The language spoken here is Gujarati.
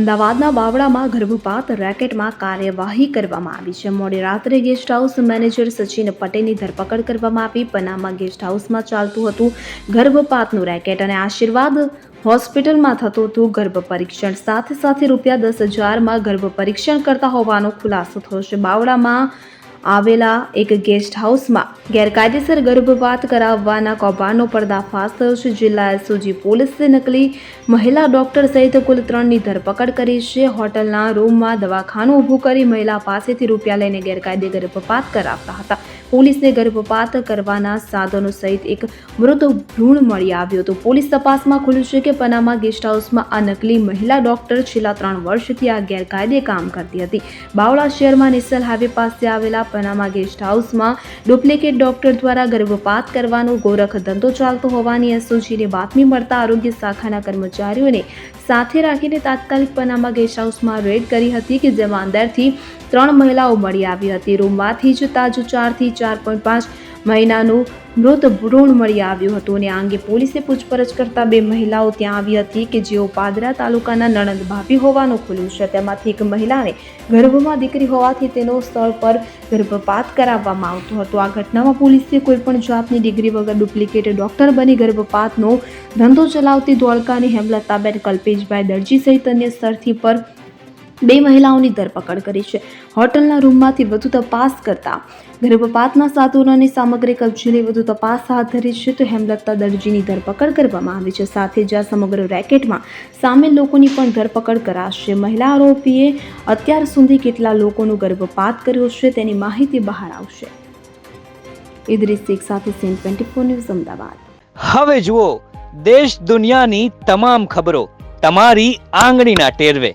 અમદાવાદના બાવળામાં ગર્ભપાત રેકેટમાં કાર્યવાહી કરવામાં આવી છે. મોડી રાત્રે ગેસ્ટ હાઉસ મેનેજર સચિન પટેલની ધરપકડ કરવામાં આવી. પનામા ગેસ્ટ હાઉસમાં ચાલતું હતું ગર્ભપાતનું રેકેટ અને આશીર્વાદ હોસ્પિટલમાં થતું હતું ગર્ભ પરીક્ષણ સાથે સાથે રૂપિયા દસ હજારમાં ગર્ભ પરીક્ષણ કરતા હોવાનો ખુલાસો થયો છે. બાવળામાં આવેલા એક ગેસ્ટ હાઉસમાં ગેરકાયદેસર ગર્ભપાત કરાવવાના કૌભાંડનો પર્દાફાશ થયો છે. જિલ્લા એસઓજી પોલીસે નકલી મહિલા ડોક્ટર સહિત કુલ ત્રણની ધરપકડ કરી છે. હોટલના રૂમમાં દવાખાનું ઊભું કરી મહિલા પાસેથી રૂપિયા લઈને ગેરકાયદે ગર્ભપાત કરાવતા હતા. પોલીસને ગર્ભપાત કરવાના સાધનો સહિત એક મૃત ભ્રૂણ મળી આવ્યો હતો. પોલીસ તપાસમાં ખુલ્યું છે કે પનામા ગેસ્ટ હાઉસમાં આ નકલી મહિલા ડોક્ટર છેલ્લા ત્રણ વર્ષથી આ ગેરકાયદે કામ કરતી હતી. બાવળા શહેરમાં નેશનલ હાઈવે પાસે આવેલા પનામા ગેસ્ટ હાઉસમાં ડુપ્લિકેટ ડોક્ટર દ્વારા ગર્ભપાત કરવાનો ગોરખ ધંધો ચાલતો હોવાની એસઓજીને બાતમી મળતા આરોગ્ય શાખાના કર્મચારીઓને સાથે રાખીને તાત્કાલિક પનામા ગેસ્ટ હાઉસમાં રેડ કરી હતી કે જેમાં અંદરથી ત્રણ મહિલાઓ મળી આવી હતી. રૂમમાંથી જ તાજુ ચારથી ચાર પોઈન્ટ પાંચ મહિનાનું મૃત ભ્રૂણ મળી આવ્યું હતું અને આ અંગે પોલીસે પૂછપરછ કરતા બે મહિલાઓ ત્યાં આવી હતી કે જેઓ પાદરા તાલુકાના નણંદ ભાભી હોવાનું ખુલ્યું છે. તેમાંથી એક મહિલાને ગર્ભમાં દીકરી હોવાથી તેનો સ્થળ પર ગર્ભપાત કરાવવામાં આવતો હતો. આ ઘટનામાં પોલીસે કોઈપણ જાતની ડિગ્રી વગર ડુપ્લિકેટ ડોક્ટર બની ગર્ભપાતનો ધંધો ચલાવતી ધોળકાની હેમલતાબેન કલ્પેશભાઈ દરજી સહિત અન્ય સ્થળથી પર બે મહિલાઓની ધરપકડ કરી છે. હોટલના રૂમમાંથી વધુ તપાસ કરતા. ગર્ભપાતના સાધનોની સામગ્રી કબજે વધુ તપાસ હાથ ધરી છે, તો હેમલતા દરજીની ધરપકડ કરવામાં આવી છે. સાથે જ આ સમગ્ર રેકેટમાં સામેલ લોકોની પણ ધરપકડ કરાશે. મહિલા આરોપીએ અત્યાર સુધી કેટલા લોકોનું ગર્ભપાત કર્યો છે, તેની માહિતી બહાર આવશે. ઇદ્રિસ શેખ સાથે CN twenty four news, Ahmedabad. હવે જુઓ, દેશ દુનિયાની તમામ ખબરો તમારી આંગળીના ટેરવે.